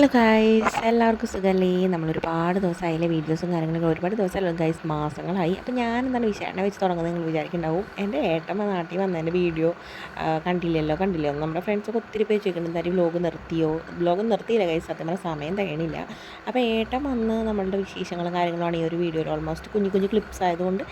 Hello guys എല്ലാവർക്കും സുഖമല്ലേ നമ്മൾ ഒരുപാട് ദിവസമായില്ലേ വീഡിയോസും കാര്യങ്ങളൊക്കെ ഒരുപാട് ദിവസമല്ലോ ഗൈസ് മാസങ്ങളായി. അപ്പോൾ ഞാൻ എന്താണ് വിശേഷണ വെച്ച് തുടങ്ങുന്നത് നിങ്ങൾ വിചാരിക്കുന്നുണ്ടാവും. എന്റെ ഏട്ടമ്മ നാട്ടിൽ വന്നതിന്റെ വീഡിയോ കണ്ടില്ലല്ലോ കണ്ടില്ലോ നമ്മുടെ ഫ്രണ്ട്സൊക്കെ ഒത്തിരി പേര് ചോദിക്കുന്നുണ്ട് എന്തായാലും വ്ലോഗ് നിർത്തിയോ? വ്ലോഗ് നിർത്തിയില്ല ഗൈസ് സത്യം പറഞ്ഞാൽ സമയം തികയണില്ല. അപ്പോൾ ഏട്ടൻ വന്ന് നമ്മളുടെ വിശേഷങ്ങളും കാര്യങ്ങളുമാണ് ഈ ഒരു വീഡിയോയിൽ ഓൾമോസ്റ്റ് കുഞ്ഞു കുഞ്ഞു ക്ലിപ്സ് ആയതുകൊണ്ട്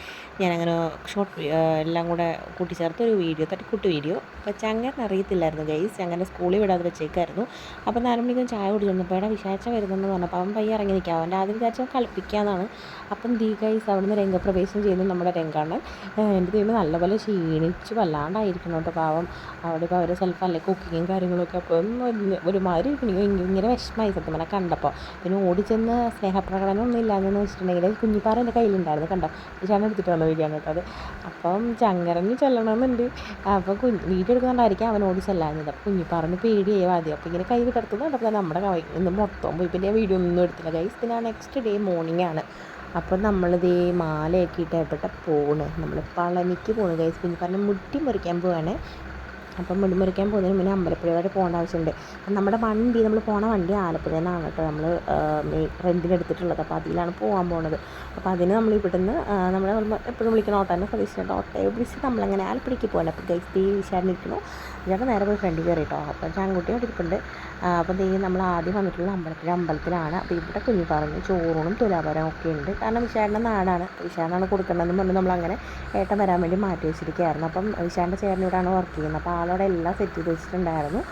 ഞാനങ്ങനെ ഷോർട്ട് എല്ലാം കൂടെ കൂട്ടിച്ചേർത്ത് ഒരു വീഡിയോ തട്ടിക്കുട്ടി വീഡിയോ അപ്പോൾ ചങ്ങനെ അറിയത്തില്ലായിരുന്നു ഗൈസ് ചങ്ങനെ സ്കൂളിൽ വിടാതെ വെച്ചേക്കായിരുന്നു. അപ്പോൾ നാല് ചായ കുടിച്ചു വന്നപ്പോഴാണ് വിശാച്ച വരുന്നെന്ന് പറഞ്ഞപ്പോൾ അവൻ പയ്യെ ഇറങ്ങി നിൽക്കുക. അവന്റെ ആദ്യം വിചാരിച്ചാൽ കളിപ്പിക്കാന്നാണ്. അപ്പം ദീ ഗൈസ് അവിടുന്ന് രംഗപ്രവേശം ചെയ്യുന്നു നമ്മുടെ രംഗാണ്. എന്റെ ദൈവം നല്ലപോലെ ക്ഷീണിച്ച് വല്ലാണ്ടായിരിക്കണം കേട്ടോ പാവം. അവിടെ ഇപ്പോൾ അവരെ സെൽഫ് അല്ലേ കുക്കിങ്ങും കാര്യങ്ങളൊക്കെ അപ്പോൾ ഒരുമാതിരി ഇങ്ങനെ വിഷമമായി സത്യം പറഞ്ഞാൽ കണ്ടപ്പോൾ. പിന്നെ ഓടിച്ചെന്ന് സ്നേഹപ്രകടനം ഒന്നും ഇല്ലാന്ന് വെച്ചിട്ടുണ്ടെങ്കിൽ കുഞ്ഞിപ്പാറ എന്റെ കയ്യിലുണ്ടായിരുന്നു കണ്ടോ? ഞാൻ എടുത്തിട്ട് വന്ന വീഡിയോ കേട്ടോ അത്. അപ്പം ചങ്ങരഞ്ഞ് ചെല്ലണമെന്നുണ്ട്. അപ്പോൾ കുഞ്ഞ് വീഡിയോ എടുക്കുന്നുണ്ടായിരിക്കും അവൻ ഓടി ചെല്ലാഞ്ഞത്. അപ്പോൾ കുഞ്ഞിപ്പാറിന് പേടിയായി ആദ്യം. അപ്പോൾ ഇങ്ങനെ കൈ കിടത്തുന്നു കണ്ടപ്പോൾ നമ്മുടെ ഇന്ന് മൊത്തം പോയി. പിന്നെ വീഡിയോ ഒന്നും എടുത്തില്ല. ഗൈസ് പിന്നെ നെക്സ്റ്റ് ഡേ മോർണിംഗ് ആണ്. അപ്പം നമ്മളിത് മാലയൊക്കെ ഇട്ട് എവിടെ പോണ്? നമ്മൾ പളനിക്ക് പോണ് ഗൈസ് പിന്നെ പറഞ്ഞ് മുട്ടി മുറിക്കാൻ പോവാണ്. അപ്പം മുടി മുറിക്കാൻ പോകുന്നതിന് മുന്നേ അമ്പലപ്പുഴ വരെ പോകേണ്ട ആവശ്യമുണ്ട്. നമ്മുടെ വണ്ടി നമ്മൾ പോണ വണ്ടി ആലപ്പുഴയിൽ നിന്നാണ് കേട്ടോ നമ്മൾ റെന്റിന് എടുത്തിട്ടുള്ളത്. അപ്പോൾ അതിലാണ് പോകാൻ പോണത്. അപ്പോൾ അതിന് നമ്മൾ ഇവിടുന്ന് നമ്മൾ എപ്പോഴും വിളിക്കുന്ന ഓട്ടോ തന്നെ സതീശ് ഓട്ടോയെ വിളിച്ച് നമ്മളങ്ങനെ ആലപ്പുഴയ്ക്ക് പോകണം അപ്പോൾ ഗൈസ് തീ ചേട്ടൻ നേരെ പോയി ഫ്രണ്ടിൽ കയറി കേട്ടോ. അപ്പം ചാൻകുട്ടി അവിടെ ഇരിപ്പുണ്ട്. അപ്പോൾ ദേ നമ്മൾ ആദ്യം വന്നിട്ടുള്ള അമ്പലത്തിലെ അമ്പലത്തിലാണ്. അപ്പോൾ ഇവിടെ കുഞ്ഞു പറഞ്ഞു ചോറൂണും തുലാപരവും ഒക്കെ ഉണ്ട്. കാരണം വിശാലിന്റെ നാടാണ്. വിശാലാണ് കൊടുക്കേണ്ടതെന്ന് പറഞ്ഞ് നമ്മളങ്ങനെ ഏട്ടൻ വരാൻ വേണ്ടി മാറ്റി വെച്ചിരിക്കുകയായിരുന്നു. അപ്പം വിശാലിന്റെ ചേട്ടനോടാണ് വർക്ക് ചെയ്യുന്നത്. അപ്പോൾ ആളോടെ എല്ലാം സെറ്റ് ചെയ്ത് വെച്ചിട്ടുണ്ടായിരുന്നു.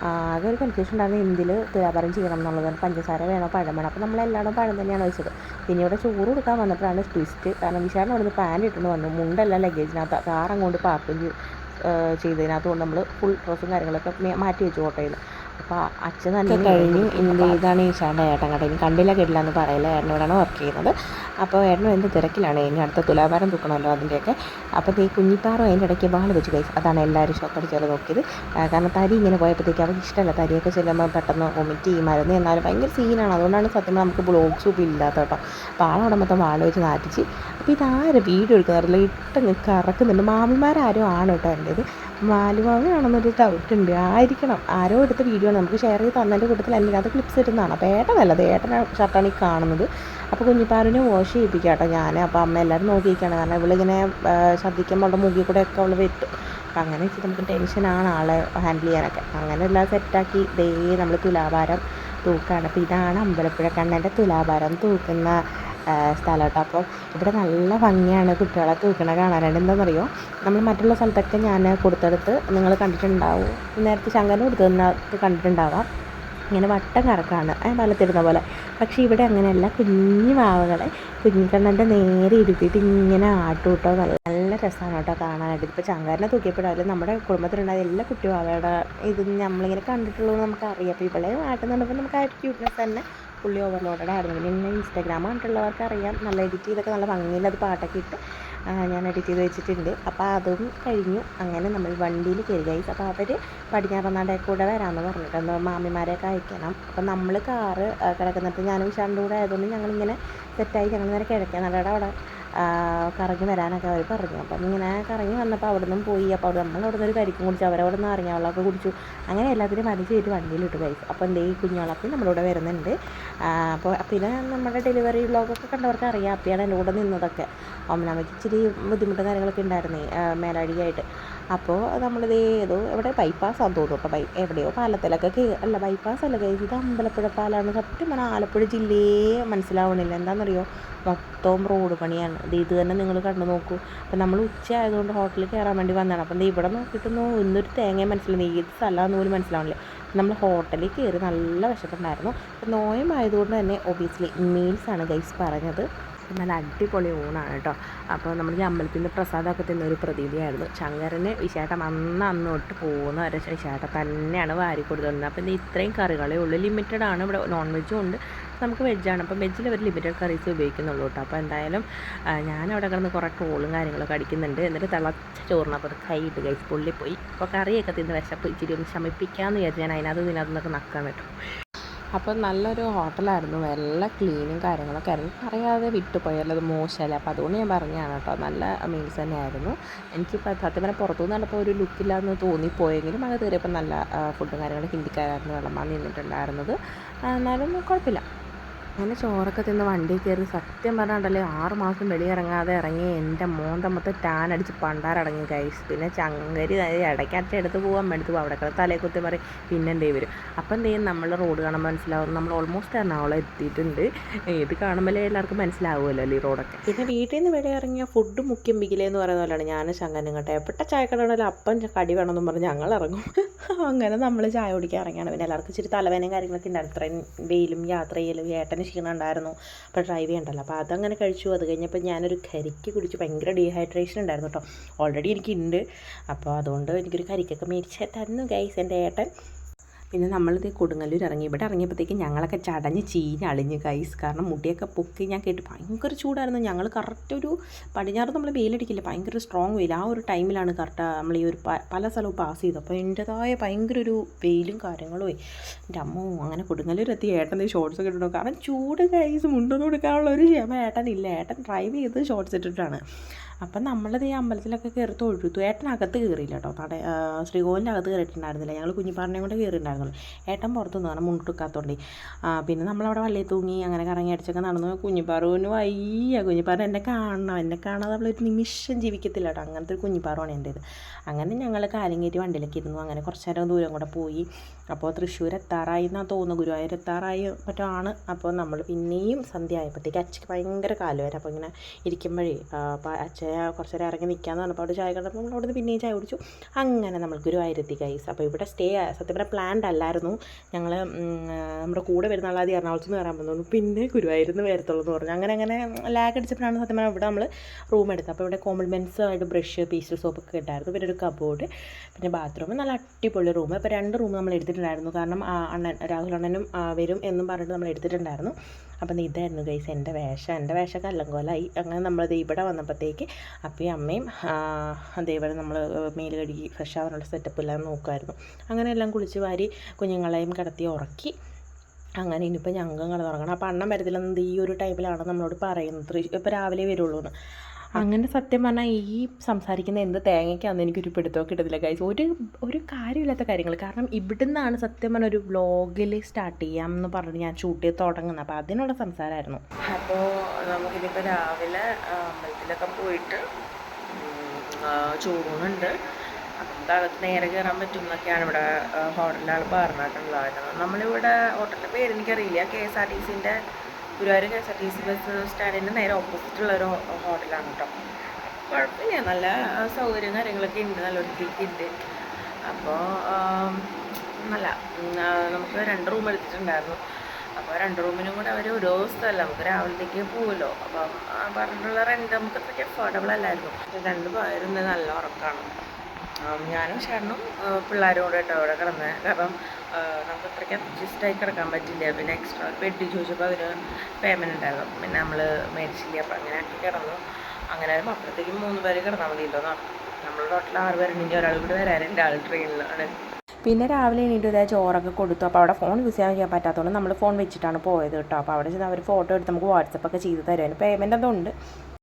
ആകെ ഒരു കൺഫ്യൂഷൻ ഉണ്ടായിരുന്നു എന്തിൽ തുലാഭാരം ചെയ്യണം എന്നുള്ളത്. പഞ്ചസാര വേണോ പഴം വേണോ? അപ്പോൾ നമ്മളെല്ലാവരും പഴം തന്നെയാണ് വെച്ചത്. പിന്നെ ഇവിടെ ചോറ് കൊടുക്കാൻ വന്നപ്പോഴാണ് ട്വിസ്റ്റ് കാരണം വിശാലിന് അവിടുന്ന് പാൻ ഇട്ടുകൊണ്ട് വന്നു. മുണ്ടല്ല ലഗേജിനകത്ത് കാറങ്ങോട്ട് പാർക്കിങ് പാർക്കും ചെയ്തതിനകത്ത് കൊണ്ട് നമ്മൾ ഫുൾ ഡ്രസ്സും കാര്യങ്ങളൊക്കെ മാറ്റി വെച്ചു ഓട്ടോയിൽ അപ്പോൾ അച്ഛൻ തന്നെ കഴിഞ്ഞു എന്ത് ഇതാണ് ഈ ചേട്ടൻ ഏട്ടൻ കേട്ടോ ഇനി കണ്ടില്ല കേട്ടില്ല എന്ന് പറയില്ല. ഏട്ടനോടാണ് വർക്ക് ചെയ്യുന്നത്. അപ്പോൾ ഏട്ടനും എന്ത് തിരക്കിലാണ്? ഇനി അടുത്ത തുലാഭാരം തൂക്കണമല്ലോ അതിന്റെയൊക്കെ. അപ്പോൾ ഈ കുഞ്ഞിപ്പാറ അതിന്റെ ഇടയ്ക്ക് ബാൾ വെച്ച് കൈ അതാണ് എല്ലാവരും ഷോക്കടിച്ചാൽ നോക്കിയത്. കാരണം തരി ഇങ്ങനെ പോയപ്പോഴത്തേക്ക് അവർക്ക് ഇഷ്ടമല്ല. തരിയൊക്കെ ചെല്ലുമ്പോൾ പെട്ടെന്ന് വൊമിറ്റ് ചെയ്യുമായിരുന്നു എന്നാലും ഭയങ്കര സീനാണ് അതുകൊണ്ടാണ് സത്യം നമുക്ക് ബ്ലോഗ്സ് ഒന്നും ഇല്ലാത്ത കേട്ടോ. അപ്പോൾ ആളവിടെ മൊത്തം വാൾ വെച്ച് നാറ്റിച്ച്. അപ്പോൾ ഇതാരും വീഡിയോ എടുക്കുന്നില്ല ഇട്ടങ്ങ് കറക്കുന്നുണ്ട്. മാമിമാരാരും ആണ് കേട്ടോ എന്റെ മാലുമാമയാണെന്നൊരു ഡൗട്ട് ഉണ്ട്. ആയിരിക്കണം. ആരോ എടുത്ത വീഡിയോ ആണ്. നമുക്ക് ഷെയർ ചെയ്ത് തന്നതിന്റെ കൂട്ടത്തിൽ എന്റെ അത് ക്ലിപ്സ് ഇടുന്നതാണ്. അപ്പോൾ ഏട്ടനല്ല അത് ഏട്ടനെ ഷർട്ടാണ് ഈ കാണുന്നത്. അപ്പോൾ കുഞ്ഞിപ്പാറിനെ വാഷ് ചെയ്യിപ്പിക്കാം കേട്ടോ ഞാൻ അപ്പോൾ അമ്മ എല്ലാവരും നോക്കിയിരിക്കുകയാണ്. കാരണം ഇവളിങ്ങനെ ശ്രദ്ധിക്കുമ്പോൾ അവളുടെ മുഖിൽ കൂടെ ഒക്കെ അവൾ വെട്ടും. അപ്പം അങ്ങനെ വെച്ചിട്ട് നമുക്ക് ടെൻഷനാണ് ആളെ ഹാൻഡിൽ ചെയ്യാനൊക്കെ. അങ്ങനെ എല്ലാം സെറ്റാക്കി ദേ നമ്മൾ തുലാഭാരം തൂക്കാണ്. അപ്പോൾ ഇതാണ് അമ്പലപ്പുഴ കണ്ണന്റെ തുലാഭാരം തൂക്കുന്ന സ്ഥലം കേട്ടോ അപ്പോൾ ഇവിടെ നല്ല ഭംഗിയാണ് കുട്ടികളൊക്കെ തൂക്കണ കാണാനായിട്ട് എന്താണെന്നറിയോ നമ്മൾ മറ്റുള്ള സ്ഥലത്തൊക്കെ ഞാൻ കൊടുത്തെടുത്ത് നിങ്ങൾ കണ്ടിട്ടുണ്ടാവും. നേരത്തെ ശങ്കരൻ കൊടുത്തതിനകത്ത് കണ്ടിട്ടുണ്ടാവാം. ഇങ്ങനെ വട്ടം കറക്കാണ്. വലത്തിടുന്ന പോലെ. പക്ഷേ ഇവിടെ അങ്ങനെയല്ല. കുഞ്ഞു മാവുകളെ കുഞ്ഞിക്കണ്ണന്റെ നേരെ ഇരുത്തിയിട്ട് ഇങ്ങനെ ആട്ടുകൂട്ടോ നല്ല രസമാണ് കേട്ടോ കാണാനായിട്ട്. ഇപ്പോൾ ചങ്കാരനെ തൂക്കിയപ്പോഴായാലും നമ്മുടെ കുടുംബത്തിലുണ്ടായ എല്ലാ കുട്ടി അവയുടെ ഇത് നമ്മളിങ്ങനെ കണ്ടിട്ടുള്ളൂ നമുക്ക് അറിയാം അപ്പോൾ ഇവളെ ആട്ടുന്നുണ്ടപ്പോൾ നമുക്ക് ആ ക്യൂട്ട്നെസ് തന്നെ പുള്ളി ഓവർലോഡഡ് ആയിരുന്നു പിന്നെ ഇന്ന് ഇൻസ്റ്റാഗ്രാം കണ്ടിട്ടുള്ളവർക്ക് അറിയാം. നല്ല എഡിറ്റ് ചെയ്തൊക്കെ നല്ല ഭംഗിയിൽ അത് പാട്ടൊക്കെ ഇട്ട് ഞാൻ എഡിറ്റ് ചെയ്ത് വെച്ചിട്ടുണ്ട്. അപ്പോൾ അതും കഴിഞ്ഞു. അങ്ങനെ നമ്മൾ വണ്ടിയിൽ കയറി. ഗൈസ് അപ്പോൾ അവർ പടിഞ്ഞാറന്നാടെ കൂടെ വരാമെന്ന് പറഞ്ഞിട്ട് എന്തോ മാമിമാരെയൊക്കെ അയക്കണം. അപ്പോൾ നമ്മൾ കാറ് കിടക്കുന്നിടത്ത് ഞാനും ഷാന്റെ കൂടെ ആയതുകൊണ്ട് ഞങ്ങളിങ്ങനെ സെറ്റായി ഞങ്ങൾ നേരെ കിഴക്കേ നടയുടെ അവിടെ കറങ്ങി വരാനൊക്കെ അവർ പറഞ്ഞു. അപ്പം ഇങ്ങനെ കറങ്ങി വന്നപ്പോൾ അവിടെ നിന്നും പോയി. അപ്പോൾ അവിടെ നമ്മൾ അവിടെ നിന്ന് ഒരു കരിക്കും കുടിച്ചു. അവരവിടെ നിന്ന് വെള്ളമൊക്കെ കുടിച്ചു. അങ്ങനെ എല്ലാത്തിനും വലിച്ചു കയറ്റി വണ്ടിയിലിട്ട് കഴിച്ചു അപ്പോൾ എന്തേ ഈ കുഞ്ഞോളപ്പി നമ്മളിവിടെ വരുന്നുണ്ട്. അപ്പോൾ പിന്നെ നമ്മുടെ ഡെലിവറി വ്ളോഗൊക്കെ കണ്ടവർക്ക് അറിയാം. അപ്പിയാണ് എന്റെ കൂടെ നിന്നതൊക്കെ. അമ്മനാമയ്ക്ക് ഇച്ചിരി ബുദ്ധിമുട്ടും കാര്യങ്ങളൊക്കെ ഉണ്ടായിരുന്നേ മേലടിയായിട്ട് അപ്പോൾ നമ്മളിത് ഏതോ എവിടെ ബൈപ്പാസ് ആണെന്ന് തോന്നുന്നു അപ്പോൾ ബൈ എവിടെയോ പാലത്തിലൊക്കെ കേ അല്ല അല്ല കഴിച്ച് ഇത് അമ്പലപ്പുഴ പാലമാണ് സത്യം പറഞ്ഞാൽ ആലപ്പുഴ ജില്ലയെ മനസ്സിലാവണില്ല. എന്താണെന്നറിയോ മൊത്തം റോഡ് പണിയാണ്. ഇത് ഇത് തന്നെ നിങ്ങൾ കണ്ടു നോക്കൂ. അപ്പം നമ്മൾ ഉച്ച ആയതുകൊണ്ട് ഹോട്ടലിൽ കയറാൻ വേണ്ടി വന്നതാണ്. അപ്പം ഇവിടെ നോക്കിയിട്ടൊന്നും ഇന്നൊരു തേങ്ങയും മനസ്സിലാവുന്നു ഏത് സ്ഥലമാണെന്ന് പോലും മനസ്സിലാവണില്ല. നമ്മൾ ഹോട്ടലിൽ കയറി നല്ല വിശപ്പുണ്ടായിരുന്നു. അപ്പം നോയമായതുകൊണ്ട് തന്നെ ഒബിയസ്ലി മീൽസാണ് ഗൈസ് പറഞ്ഞത്. നല്ല അടിപൊളി ഊണാണ് കേട്ടോ. അപ്പോൾ നമ്മൾ ഈ അമ്പലത്തിൽ നിന്ന് പ്രസാദമൊക്കെ തിന്ന ഒരു പ്രതീതിയായിരുന്നു. ശങ്കരന് വിശേഷം അന്ന് അന്ന് തൊട്ട് പോകുന്ന വരെ വിശേഷം തന്നെയാണ് വാരി കൊടുത്തുകൊണ്ടിരുന്നത് അപ്പോൾ ഇത് ഇത്രയും കറികളേ ഉള്ളൂ. ലിമിറ്റഡ് ആണ്. ഇവിടെ നോൺ വെജും ഉണ്ട്. നമുക്ക് വെജാണ് അപ്പം വെജിൽ അവർ ലിമിറ്റഡ് കറീസ് ഉപയോഗിക്കുന്നുള്ളൂ കേട്ടോ. അപ്പോൾ എന്തായാലും ഞാൻ കിടന്ന് കുറേ ട്രോളും കാര്യങ്ങളൊക്കെ അടിക്കുന്നുണ്ട്. എന്നിട്ട് തിളച്ച ചോറിനപ്പോൾ അത് കൈ ഇട്ട് കഴിച്ച് പൊള്ളിപ്പോയി. അപ്പോൾ കറിയൊക്കെ തിന്ന് വിശപ്പ് ഇച്ചിരി ഒന്ന് ശമിപ്പിക്കാമെന്ന് വിചാരിച്ച് ഞാൻ അതിനകത്ത് നിന്നൊക്കെ നക്കാൻ കേട്ടോ. അപ്പോൾ നല്ലൊരു ഹോട്ടലായിരുന്നു. നല്ല ക്ലീനും കാര്യങ്ങളൊക്കെ ആയിരുന്നു. അറിയാതെ വിട്ടുപോയാൽ അത് മോശമല്ലേ? അപ്പോൾ അതുകൊണ്ട് ഞാൻ പറഞ്ഞതാണ് കേട്ടോ നല്ല മീൽസ് തന്നെയായിരുന്നു. എനിക്കിപ്പോൾ സത്യം പറഞ്ഞാൽ പുറത്തുനിന്ന് കണ്ടപ്പോൾ ഒരു ലുക്കില്ലാന്ന് തോന്നിപ്പോയെങ്കിലും അത് കയറിയപ്പോൾ നല്ല ഫുഡും കാര്യങ്ങളും ഹിന്ദിക്കാരായിരുന്നു വെള്ളമാണ് നിന്നിട്ടുണ്ടായിരുന്നത്. എന്നാലും കുഴപ്പമില്ല. അങ്ങനെ ചോറൊക്കെ തിന്ന് വണ്ടി കയറി സത്യം പറഞ്ഞാണ്ടല്ലേ ആറ് മാസം വെളിയിറങ്ങാതെ ഇറങ്ങി എന്റെ മോന്ത മൊത്തം ടാൻ അടിച്ച് പണ്ടാരടങ്ങി കൈസ് പിന്നെ ചങ്കരി ഇടയ്ക്കറ്റ എടുത്ത് പോകാൻ എടുത്ത് പോകും അവിടെ കിടന്ന് തലേ കുത്തി മാറി പിന്നെ എന്തേ വരും? അപ്പം എന്ത് ചെയ്യും നമ്മൾ റോഡ് കാണുമ്പോൾ മനസ്സിലാവും. നമ്മൾ ഓൾമോസ്റ്റ് എറണാകുളം എത്തിയിട്ടുണ്ട്. ഇത് കാണുമ്പോഴേ എല്ലാവർക്കും മനസ്സിലാവുമല്ലോ ഈ റോഡൊക്കെ? പിന്നെ വീട്ടിൽ നിന്ന് വെളി ഇറങ്ങിയ ഫുഡ് മുഖ്യം എന്ന് പറയുന്ന പോലെയാണ്. ഞാൻ ശങ്കനും കേട്ടോ എവിടെ ചായക്കടയാണെങ്കിലും അപ്പം കടി വേണമെന്നും പറഞ്ഞ് ഞങ്ങൾ ഇറങ്ങും. അങ്ങനെ നമ്മൾ ചായ കുടിക്കാൻ ഇറങ്ങിയാണ്. പിന്നെ എല്ലാവർക്കും ഇച്ചിരി തലവേനയും കാര്യങ്ങളൊക്കെ ഉണ്ടായിരുന്നു ഇത്രയും വെയിലും യാത്ര ചെയ്യലും ഏട്ടന് ഉണ്ടായിരുന്നു അപ്പോൾ ഡ്രൈവ് ചെയ്യണ്ടല്ലോ. അപ്പോൾ അതങ്ങനെ കഴിച്ചു. അത് കഴിഞ്ഞപ്പോൾ ഞാനൊരു കരിക്ക് കുടിച്ച് ഭയങ്കര ഡീഹൈഡ്രേഷൻ ഉണ്ടായിരുന്നു കേട്ടോ ഓൾറെഡി എനിക്കുണ്ട്. അപ്പോൾ അതുകൊണ്ട് എനിക്കൊരു കരിക്കൊക്കെ മേടിച്ച് തന്നു ഗൈസ് എന്റെ ഏട്ടൻ പിന്നെ നമ്മളിത് കൊടുങ്ങല്ലൂർ ഇറങ്ങി. ഇവിടെ ഇറങ്ങിയപ്പോഴത്തേക്കും ഞങ്ങളൊക്കെ ചടഞ്ഞ് ചീഞ്ഞ് അളിഞ്ഞ് കൈസ് കാരണം മുടിയൊക്കെ പൊക്കി ഞാൻ കേട്ട് ഭയങ്കര ചൂടായിരുന്നു. ഞങ്ങൾ കറക്റ്റ് ഒരു പടിഞ്ഞാറ് നമ്മൾ വെയിലടിക്കില്ല. ഭയങ്കര സ്ട്രോങ് വെയിൽ. ആ ഒരു ടൈമിലാണ് കറക്റ്റ് നമ്മൾ ഈ ഒരു പല സ്ഥലവും പാസ് ചെയ്തത്. അപ്പോൾ എന്റെതായ ഭയങ്കര ഒരു വെയിലും കാര്യങ്ങളും എന്റെ അമ്മോ അങ്ങനെ കൊടുങ്ങല്ലൂർ എത്തി. ഏട്ടൻ ഷോർട്സ് ഒക്കെ ഇട്ടിട്ടുണ്ടോ. കാരണം ചൂട് കൈസ് മുണ്ടൊന്നും കൊടുക്കാനുള്ള ഒരു ക്ഷമ ഇല്ല ഏട്ടൻ ഡ്രൈവ് ചെയ്ത് ഷോർട്സ് ഇട്ടിട്ടാണ്. അപ്പം നമ്മളത് ഈ അമ്പലത്തിലൊക്കെ കയറി തൊഴുതു. ഏട്ടനകത്ത് കയറിയില്ല കേട്ടോ നട ശ്രീകോവിലിന്റെ അകത്ത് കയറിയിട്ടുണ്ടായിരുന്നില്ല. ഞങ്ങൾ കുഞ്ഞിപ്പാറിനെയും കൊണ്ട് കയറിയിട്ടുണ്ടായിരുന്നുള്ളൂ. ഏട്ടൻ പുറത്തു നിന്ന് കാരണം മുണ്ടെടുക്കാത്തതുകൊണ്ട് പിന്നെ നമ്മളവിടെ വള്ളിയിൽ തൂങ്ങി അങ്ങനെ കറങ്ങി അടിച്ചൊക്കെ നടന്നു. കുഞ്ഞിപ്പാറുവിന് വയ്യ. കുഞ്ഞിപ്പാറിന് എന്നെ കാണണം. എന്നെ കാണാതെ നമ്മളൊരു നിമിഷം ജീവിക്കത്തില്ല കേട്ടോ. അങ്ങനത്തെ ഒരു കുഞ്ഞിപ്പാറുമാണ് ഇത് അങ്ങനെ ഞങ്ങൾ കാര്യം കയറ്റി വണ്ടിയിലേക്ക് ഇരുന്നു. അങ്ങനെ കുറച്ച് നേരം ദൂരം കൂടെ പോയി. അപ്പോൾ തൃശ്ശൂർ എത്താറായി എന്നാണ് തോന്നുന്നു. ഗുരുവായൂർ എത്താറായി മറ്റോ ആണ്. അപ്പോൾ നമ്മൾ പിന്നെയും സന്ധ്യ ആയപ്പോഴത്തേക്ക് അച്ഛക്ക് ഭയങ്കര കാലുവരാം അപ്പോൾ ഇങ്ങനെ ഇരിക്കുമ്പോഴേ അപ്പോൾ അച്ഛ കുറച്ച് നേരം ഇറങ്ങി നിൽക്കാമെന്ന് പറഞ്ഞപ്പോൾ അവിടെ ചായ കണ്ടപ്പോൾ നമ്മൾ അവിടെ നിന്ന് പിന്നെയും ചായ കുടിച്ചു. അങ്ങനെ നമ്മൾ ഗുരുവായൂരെത്തി കൈസ് അപ്പോൾ ഇവിടെ സ്റ്റേ സത്യം പറഞ്ഞാൽ പ്ലാൻഡ് അല്ലായിരുന്നു. ഞങ്ങൾ നമ്മുടെ കൂടെ വരുന്ന ആളാദ്യം എറണാകുളത്ത് നിന്ന് വരാൻ വന്നു പിന്നെ ഗുരുവായൂരിൽ വരത്തുള്ളൂ എന്ന് പറഞ്ഞു. അങ്ങനെ അങ്ങനെ ലാഗ് അടിച്ചപ്പോഴാണ് സത്യം പറഞ്ഞാൽ ഇവിടെ നമ്മൾ റൂം എടുത്തത്. അപ്പോൾ ഇവിടെ കോംപ്ലിമെന്റ്സ് ആയിട്ട് ബ്രഷ് പീസ്റ്റൽ സോപ്പൊക്കെ ഉണ്ടായിരുന്നു പിന്നെ ഒരു കബോർഡ് പിന്നെ ബാത്റൂം നല്ല അടിപൊളി റൂം അപ്പോൾ രണ്ട് റൂം നമ്മൾ എടുത്തിട്ടുണ്ടായിരുന്നു. കാരണം അണ്ണൻ രാഹുൽ അണ്ണനും വരും എന്നും പറഞ്ഞിട്ട് നമ്മൾ എടുത്തിട്ടുണ്ടായിരുന്നു. അപ്പം ഇതായിരുന്നു ഗൈസ് എന്റെ വേഷം. എന്റെ വേഷം കല്ലങ്കോലായി അങ്ങനെ നമ്മൾ ഇവിടെ വന്നപ്പോഴത്തേക്ക് അപ്പയും അമ്മയും അതേപോലെ നമ്മൾ മേൽ കഴുകി ഫ്രഷ് ആവാനുള്ള സെറ്റപ്പ് എല്ലാം നോക്കുമായിരുന്നു അങ്ങനെ എല്ലാം കുളിച്ച് വാരി കുഞ്ഞുങ്ങളെയും കിടത്തി ഉറക്കി. അങ്ങനെ ഇനിയിപ്പോൾ ഞങ്ങൾ തുടങ്ങണം അപ്പോൾ അണ്ണം വരത്തില്ലെന്നത് ഈ ഒരു ടൈമിലാണ് നമ്മളോട് പറയുന്നത്. ഇപ്പോൾ രാവിലെ വരുള്ളൂ എന്ന് അങ്ങനെ സത്യം പറഞ്ഞാൽ ഈ സംസാരിക്കുന്ന എന്ത് തേങ്ങയ്ക്കാന്ന് എനിക്കൊരു പിടുത്തമൊക്കെ കിട്ടത്തില്ല ഗൈസ് ഒരു ഒരു കാര്യമില്ലാത്ത കാര്യങ്ങൾ കാരണം ഇവിടുന്നാണ് സത്യം പറഞ്ഞ ഒരു വ്ലോഗിൽ സ്റ്റാർട്ട് ചെയ്യാം എന്ന് പറഞ്ഞ് ഞാൻ ചെയ്ത് തുടങ്ങുന്നത്. അപ്പോൾ അതിനുള്ള സംസാരമായിരുന്നു അപ്പോൾ നമുക്കിനിപ്പോൾ രാവിലെ അമ്പലത്തിലൊക്കെ പോയിട്ട് അപ്പം അകത്ത് നേരെ കയറാൻ പറ്റും എന്നൊക്കെയാണ് ഇവിടെ ഹോട്ടലിലാൾ പറഞ്ഞിട്ടുണ്ടായിരുന്നത് നമ്മളിവിടെ ഹോട്ടലിന്റെ പേര് എനിക്കറിയില്ല. കെ എസ് ആർ ടി സിന്റെ Guruvayur K S R T C bus സ്റ്റാൻഡിന്റെ നേരെ ഓപ്പോസിറ്റുള്ള ഒരു ഹോട്ടലാണ് കേട്ടോ. കുഴപ്പമില്ല നല്ല സൗകര്യം കാര്യങ്ങളൊക്കെ ഉണ്ട് നല്ല വൃത്തിയൊക്കെ ഉണ്ട് അപ്പോൾ നല്ല നമുക്ക് രണ്ട് റൂം എടുത്തിട്ടുണ്ടായിരുന്നു. അപ്പോൾ രണ്ട് റൂമിനും കൂടെ അവർ ഓരോ സ്ഥലം നമുക്ക് രാവിലത്തേക്ക് പോകുമല്ലോ അപ്പം പറഞ്ഞിട്ടുള്ള റെന്റ് നമുക്ക് അത്രയ്ക്ക് അഫോർഡബിൾ അല്ലായിരുന്നു. രണ്ട് പേരുണ്ട് നല്ല ഉറക്കമാണ് ഞാനും ചേട്ടനും പിള്ളേരും കൂടെ കേട്ടോ അവിടെ കിടന്നത് കാരണം നമുക്ക് അത്രയ്ക്ക് അഡ്ജസ്റ്റായി കിടക്കാൻ പറ്റില്ല. പിന്നെ എക്സ്ട്രാ ബെഡ് ചോദിച്ചപ്പോൾ അതിന് പേയ്മെന്റ് ഉണ്ടായിരുന്നു. പിന്നെ നമ്മൾ മേടിച്ചില്ല. അപ്പോൾ അങ്ങനെ ആക്കി കിടന്നു. അങ്ങനെ അപ്പുറത്തേക്ക് മൂന്ന് പേര് കിടന്നാൽ മതിയല്ലോ നമ്മൾ ടോട്ടൽ ആറ് പേരുണ്ടെങ്കിൽ ഒരാൾ ഇവിടെ വരാനുണ്ട് ആൾ ട്രെയിനിലാണ് പിന്നെ രാവിലെ എണീറ്റ് ഇതാ ചോറൊക്കെ കൊടുത്തു. അപ്പോൾ അവിടെ ഫോൺ യൂസ് ചെയ്യാൻ പറ്റാത്തതുകൊണ്ട് നമ്മൾ ഫോൺ വെച്ചിട്ടാണ് പോയത് കേട്ടോ. അപ്പോൾ അവിടെ ചെന്ന് അവർ ഫോട്ടോ എടുത്ത് നമുക്ക് വാട്സപ്പൊക്കെ ചെയ്ത് തരുമായിരുന്നു പേയ്മെന്റ് അതുണ്ട്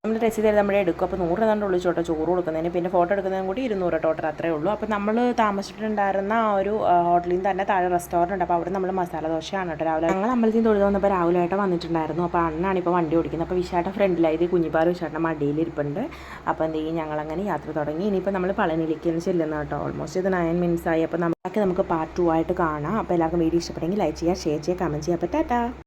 നമ്മൾ രസീത് നമ്മൾ എടുക്കും. അപ്പോൾ നൂറ് തന്നെ ഉള്ളൂ ചോട്ടോ ചോറ് കൊടുക്കുന്നതിന്. പിന്നെ ഫോട്ടോ എടുക്കുന്നതിനും കൂടി ഇരുന്നൂറ് ടോട്ടൽ അത്രേ ഉള്ളൂ. അപ്പോൾ നമ്മൾ താമസിച്ചിട്ടുണ്ടായിരുന്ന ആ ഒരു ഹോട്ടലിൽ നിന്ന് തന്നെ താഴെ റെസ്റ്റോറന്റ് ഉണ്ട്. അപ്പോൾ അവിടെ നമ്മൾ മസാല ദോശയാണ് കേട്ടോ രാവിലെ. ഞങ്ങൾ അമ്പലത്തിൽ തൊഴുത് വന്നപ്പോൾ രാവിലെ ആയിട്ട് വന്നിട്ടുണ്ടായിരുന്നു. അപ്പോൾ അണ്ണാണ് ഇപ്പോൾ വണ്ടി ഓടിക്കുന്നത്. അപ്പോൾ വിശാട്ട ഫ്രണ്ടിലായത് കുഞ്ഞിപ്പാറ് വിശാട്ട മടിയിലിരിപ്പുണ്ട് അപ്പോൾ എന്ത് ചെയ്യും? ഞങ്ങളങ്ങനെ യാത്ര തുടങ്ങി. ഇനിയിപ്പോൾ നമ്മൾ പളനിയിലേക്ക് ചെല്ലുന്നത് കേട്ടോ. ഓൾമോസ്റ്റ് ഇത് നയൻ മിനിറ്റ്സ് ആയി. അപ്പോൾ നമ്മളൊക്കെ നമുക്ക് പാർട്ട് ടു ആയിട്ട് കാണാം. അപ്പോൾ എല്ലാവർക്കും വീഡിയോ ഇഷ്ടപ്പെട്ടെങ്കിൽ ലൈക്ക് ചെയ്യുക ഷെയർ ചെയ്യുക കമന്റ് ചെയ്യുക. അപ്പോൾ ടാറ്റാ.